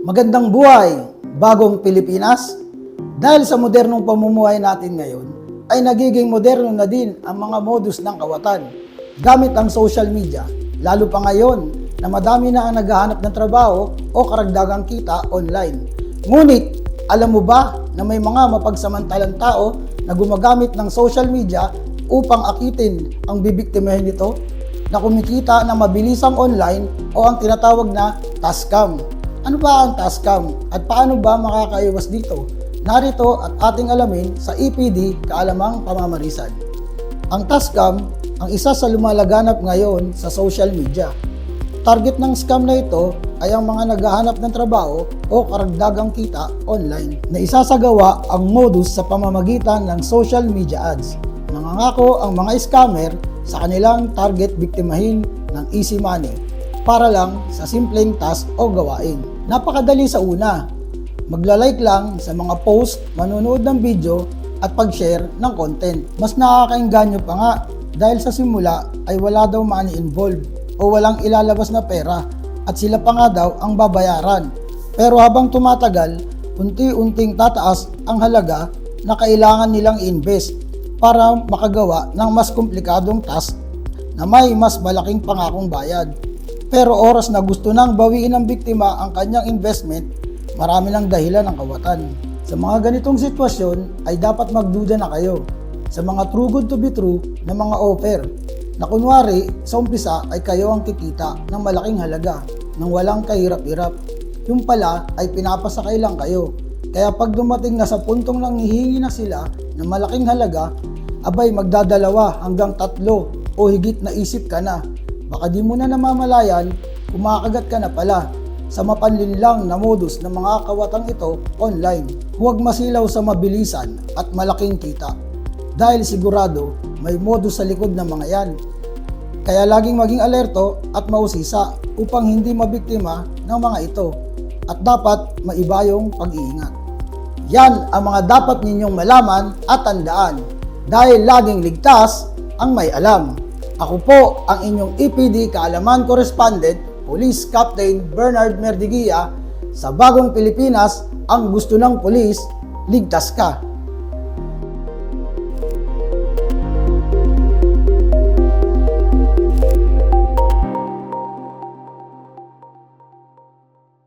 Magandang buhay, bagong Pilipinas. Dahil sa modernong pamumuhay natin ngayon, ay nagiging moderno na din ang mga modus ng kawatan gamit ang social media, lalo pa ngayon na madami na ang naghahanap ng trabaho o karagdagang kita online. Ngunit, alam mo ba na may mga mapagsamantalang tao na gumagamit ng social media upang akitin ang bibiktimahin nito na kumikita na mabilisang online o ang tinatawag na taskam. Ano ba ang taskam at paano ba makakaiwas dito? Narito at ating alamin sa EPD Kaalamang Pamamarisan. Ang taskam ang isa sa lumalaganap ngayon sa social media. Target ng scam na ito ay ang mga naghahanap ng trabaho o karagdagang kita online na isasagawa ang modus sa pamamagitan ng social media ads. Nangangako ang mga scammer sa kanilang target biktimahin ng easy money para lang sa simpleng task o gawain. Napakadali sa una. Magla-like lang sa mga post, manonood ng video at pag-share ng content. Mas nakakainganyo pa nga dahil sa simula ay wala daw money involved o walang ilalabas na pera at sila pa nga daw ang babayaran. Pero habang tumatagal, unti-unting tataas ang halaga na kailangan nilang invest para makagawa ng mas komplikadong task na may mas malaking pangakong bayad. Pero oras na gusto nang bawiin ng biktima ang kanyang investment, marami ng dahilan ng kawatan. Sa mga ganitong sitwasyon ay dapat magduda na kayo sa mga true good to be true na mga offer na kunwari sa umpisa ay kayo ang kikita ng malaking halaga nang walang kahirap-hirap. Yung pala ay pinapasakay lang kayo. Kaya pag dumating na sa puntong nanghihingi na sila ng malaking halaga, abay magdadalawa hanggang tatlo o higit na isip ka na. Baka di mo na namamalayan, kumakagat ka na pala sa mapanlinlang na modus ng mga kawatang ito online. Huwag masilaw sa mabilisan at malaking kita dahil sigurado may modus sa likod ng mga yan. Kaya laging maging alerto at mausisa upang hindi mabiktima ng mga ito at dapat maiba yung pag-iingat. Yan ang mga dapat ninyong malaman at tandaan dahil laging ligtas ang may alam. Ako po ang inyong EPD Kaalaman Correspondent, Police Captain Bernard Merdigia sa Bagong Pilipinas, ang gusto ng pulis, ligtas ka.